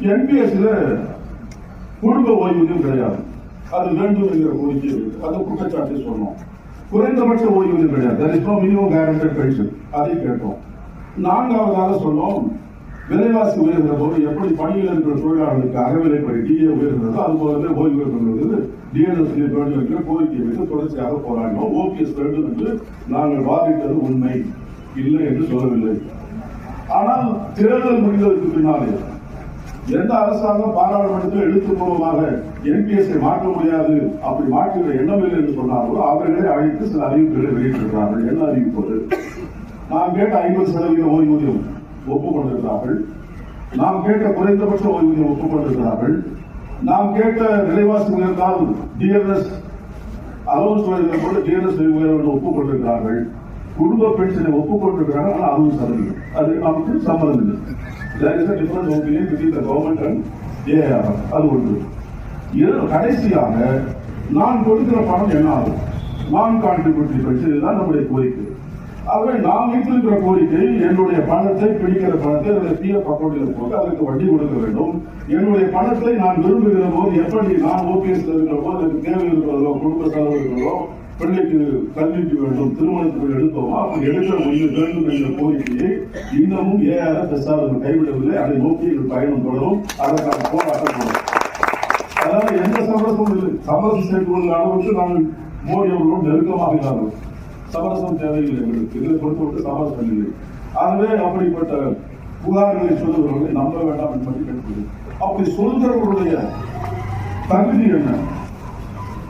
என்பிஎஸ்ல குடும்ப ஓய்வூதியம் கிடையாது. அது வேண்டும் என்கிற கோரிக்கை இருக்கு. அந்த குற்றச்சாட்டை சொன்னோம். குறைந்தபட்ச ஓய்வூதியம் கிடையாது. There is no minimum guaranteed pension. அதை கேட்டோம். நான்காவதாக சொன்னோம் விலைவாசி உயர்கிற போது எப்படி பணியில் இருக்கிற தொழிலாளர்களுக்கு அகவிலைப்படி டிஏ உயர்ந்ததோ அது போலவே ஓய்வு பெறுவது டிஎன்எஸ் வேண்டும் என்ற கோரிக்கை வைத்து தொடர்ச்சியாக போராடினோம். ஓபிஎஸ் வேண்டும் என்று நாங்கள் வாதிட்டது உண்மை. இல்லை என்று சொல்லவில்லை. ஆனால் தேர்தல் முடிந்ததற்கு பின்னாலே எந்த அரசாங்கம் பாராளுமன்றத்தில் எழுத்துப்பூர்வமாக என்பிஎஸ்ஐ மாற்ற முடியாது அப்படி மாற்றுகிற எண்ணம் இல்லை என்று சொன்னார்களோ அவர்களை அழைத்து சில அறிவிப்புகளை வெளியிட்டிருக்கிறார்கள். என்ன அறிவிப்பது நாம் கேட்ட ஐம்பது சதவீத ஓய்வூதியம் ஒப்புக்கொண்டிருக்கிறார்கள். நாம் கேட்ட குறைந்தபட்ச ஓய்வூதியம் ஒப்புக்கொண்டிருக்கிறார்கள். நாம் கேட்ட நிலைவாசி உயர்ந்தால் டிஎன்எஸ் அலோன்ஸ் உயர்ந்த போது டிஎன்எஸ் உயர்வு ஒப்புக்கொண்டிருக்கிறார்கள். குடும்ப பென்ஷனை ஒப்புக்கொண்டிருக்கிறாங்க. ஆனால் அறுபது சதவீதம். அது நமக்கு சம்மதம் இல்லை. There is a different opinion between the அது ஒன்று. இது கடைசியாக நான் கொடுக்கிற பணம் என்ன ஆகும்? நான் கான்ட்ரிபியூட்டரி பென்ஷன் தான் நம்முடைய கோரிக்கை. ஆகவே நான் வைத்திருக்கிற கோரிக்கை என்னுடைய பணத்தை பிடிக்கிற பணத்தை என்னுடைய பிஎஃப் அக்கௌண்டில் போட்டு அதற்கு வட்டி கொடுக்க வேண்டும். என்னுடைய பணத்தை நான் விரும்புகிற போது எப்படி நான் ஓபிஎஸ் இருக்கிற போது எனக்கு தேவை இருக்கிறதோ குடும்ப செலவு இருக்கிறதோ பிள்ளைக்கு கல்விக்கு வேண்டும் திருமணத்துக்கு எடுத்தோமோ அப்படி எடுக்க முடியும் வேண்டும் என்ற கோரிக்கையை இன்னமும் ஏஆர் பிரசாதம் கைவிடவில்லை. அதை நோக்கி எங்கள் பயணம் தொடரும். அதற்கான போராட்டம் தொடரும். அதாவது எந்த சமரசமும் இல்லை. சமரசம் செய்து கொள்ள அளவுக்கு நாங்கள் மோடி அவர்களும் நெருக்கமாக இல்லாமல் சமரசம் தேவையில்லை எங்களுக்கு. இதை பொறுத்தவரைக்கும் சமரசம் இல்லை. ஆகவே அப்படிப்பட்ட புகார்களை சொல்லுகிறவர்களை நம்ப வேண்டாம் என்பதை கேட்கிறேன் அப்படி சொல்கிறவர்களுடைய தகுதி என்ன?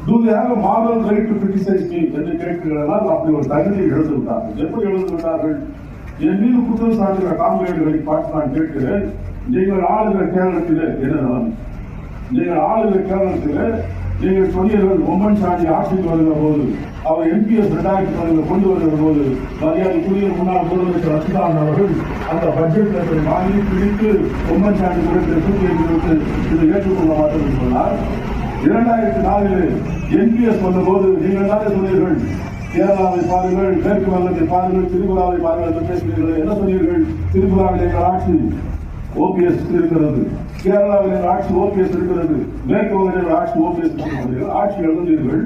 Do they have a moral right to criticize me என்று கேட்கிறார்கள் அப்படி ஒரு தகுதியை எழுந்து எப்படி எழுந்து என் மீது குற்றம் சாட்டுகிற காங்கிரேடுகளை பார்த்து நான் கேட்கிறேன். நீங்கள் ஆளுகிற கேரளத்திலே என்ன நிலைமை நீங்கள் ஆளுகிற கேரளத்திலே நீங்கள் சொன்னீர்கள் ஒம்மன் சாண்டி ஆட்சிக்கு வருகிற போது அவர் எம்பிஎஸ் ரெண்டாயிரத்தி பதினில் கொண்டு வருகிற போது மரியாதைக்குரிய முன்னாள் முதலமைச்சர் ரசிகாந்த் அவர்கள் அந்த பட்ஜெட்டில் வாங்கி பிடித்து பொம்மன் சாண்டி குறித்து தூக்கி எறிந்துவிட்டு இதை ஏற்றுக்கொள்ள மாட்டோம் இரண்டாயிரத்தி நாலில் என்பிஎஸ் வந்தபோது நீங்கள் தானே சொன்னீர்கள். கேரளாவை பாருங்கள் மேற்கு வங்கத்தை பாருங்கள் திரிபுராவை பாருங்கள் என்று பேசுகிறீர்கள். என்ன சொன்னீர்கள்? திரிபுராவில் எங்கள் ஆட்சி ஓபிஎஸ் இருக்கிறது. கேரளாவில் எங்கள் ஆட்சி ஓபிஎஸ் இருக்கிறது. மேற்கு வங்கத்தில் ஆட்சி ஓபிஎஸ் ஆட்சி எழுந்தீர்கள்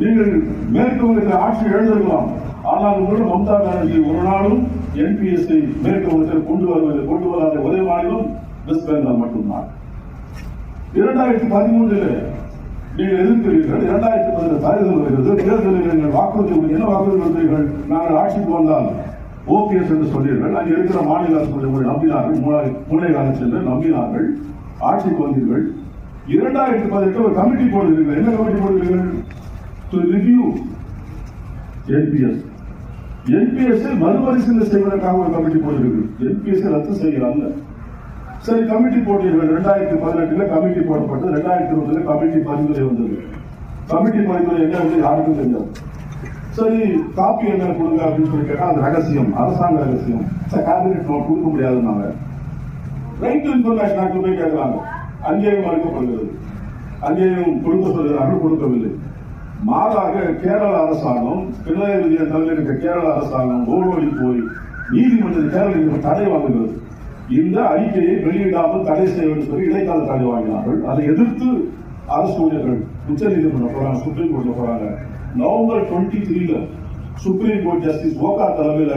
நீங்கள் மேற்கு வங்கத்தில் ஆட்சி எழுதிருக்கலாம் ஆனால் உங்களிடம் மம்தா பானர்ஜி ஒரு நாளும் என்பிஎஸ்ஐ மேற்கு வங்கத்தில் கொண்டு வருவதை கொண்டு வராத ஒரே மாநிலம் வெஸ்ட் பெங்கால் மட்டும்தான். இரண்டாயிரத்தி பதிமூன்றில் நீங்கள் எதிர்க்கிறீர்கள். இரண்டாயிரத்தி பதினெட்டு தேர்தல் வருகிறது. தேர்தலில் நீங்கள் வாக்குறுதி என்ன வாக்குறுதி கொடுத்தீர்கள்? நாங்கள் ஆட்சிக்கு வந்தால் ஓபிஎஸ் என்று சொன்னீர்கள் அங்கே இருக்கிற மாநில அரசு உங்களை நம்பினார்கள். மூளை காலம் சென்று நம்பினார்கள். ஆட்சிக்கு வந்தீர்கள். இரண்டாயிரத்தி பதினெட்டு ஒரு கமிட்டி போடுகிறீர்கள் என்ன கமிட்டி போடுகிறீர்கள் டு ரிவ்யூ என்பிஎஸ் என்பிஎஸ் மறுபரிசீலனை செய்வதற்காக ஒரு கமிட்டி போடுகிறீர்கள் என்பிஎஸ் ரத்து செய்கிறாங்க. சரி கமிட்டி போட்டீர்கள் ரெண்டாயிரத்தி பதினெட்டுல கமிட்டி போடப்பட்டது. ரெண்டாயிரத்தி இருபதுல கமிட்டி பரிந்துரை வந்தது. கமிட்டி பரிந்துரை என்ன வந்து யாருக்கும் தெரியாது. சரி காப்பி என்ன கொடுங்க அப்படின்னு சொல்லி கேட்டா அது ரகசியம். அரசாங்க ரகசியம். கேபினெட் நோட் கொடுக்க முடியாதுன்னாங்க. ரைட் டு இன்ஃபர்மேஷன் ஆக்ட் போய் கேட்கறாங்க. அங்கேயும் மறுக்கப்படுகிறது. அங்கேயும் கொடுக்க சொல்கிறார்கள் கொடுக்கவில்லை. மாறாக கேரள அரசாங்கம் பிள்ளைய விஜயன் தலைவர் கேரள அரசாங்கம் ஓடோடி போய் நீதிமன்றத்தில் கேரள தடை வாங்குகிறது. இந்த அறிக்கையை வெளியிடாமல் தடை செய்ய வேண்டும் என்று இடைக்கால தடை வாங்கினார்கள். அதை எதிர்த்து அரசு ஊழியர்கள் உச்ச நீதிமன்றம் போறாங்க சுப்ரீம் கோர்ட்ல போறாங்க. நவம்பர் டுவெண்ட்டி த்ரீல சுப்ரீம் கோர்ட் ஜஸ்டிஸ் ஓகா தலைமையில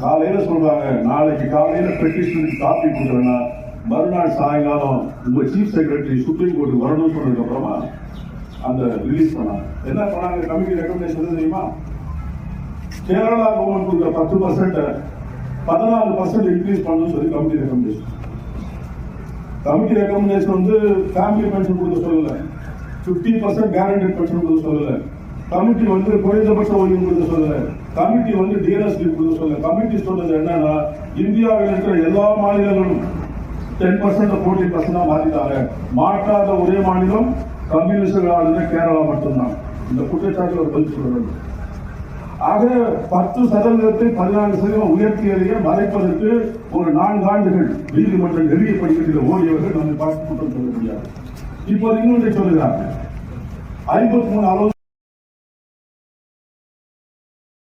காலையில சொல்றாங்க நாளைக்கு காலையில பெட்டிஷனுக்கு காப்பி கொடுக்குறேன்னா மறுநாள் சாயங்காலம் உங்க சீஃப் செக்ரட்டரி சுப்ரீம் கோர்ட் வரணும்னு சொன்னதுக்கு அப்புறமா அந்த ரிலீஸ் பண்ணாங்க. என்ன பண்ணாங்க? கமிட்டி ரெக்கமெண்டேஷன் தெரியுமா? கேரளா கவர்மெண்ட் கொடுக்குற பத்து பர்சன்ட் பதினாலு பர்சன்ட் இன்க்ரீஸ் பண்ணணும்னு சொல்லி கமிட்டி ரெக்கமெண்டேஷன் கமிட்டி ரெக்கமெண்டேஷன் வந்து ஃபேமிலி பென்ஷன் கொடுக்க சொல்லல. ஃபிஃப்டி பர்சன்ட் கேரண்டட் பென்ஷன் கொடுக்க சொல்லல. கமிட்டி வந்து குறைந்தபட்ச ஓய்வு கொடுக்க சொல்லல. கமிட்டி வந்து டிஎன்எஸ்டி கொடுக்க சொல்லல. கமிட்டி சொன்னது என்னன்னா இந்தியாவில் இருக்கிற எல்லா மாநிலங்களும் டென் பர்சன்ட் ஃபோர்டீன் பர்சன்டா மாறிட்டாங்க மாற்றாத ஒரே மாநிலம் கம்யூனிஸ்ட் ஆளுநர் கேரளா மட்டும்தான். இந்த குற்றச்சாட்டு ஒரு பதில் சொல்ல வேண்டும். ஆக பத்து சதவீதத்தை பதினான்கு சதவீதம் உயர்த்தியதையே மறைப்பதற்கு ஒரு நான்கு ஆண்டுகள் நீதிமன்றம் நெறிய படிக்கட்டில் ஓடியவர்கள் நம்மை பார்த்து குற்றம் சொல்ல முடியாது. இப்போது இன்னொன்றை சொல்லுகிறார்கள். ஐம்பத்தி மூணு அளவு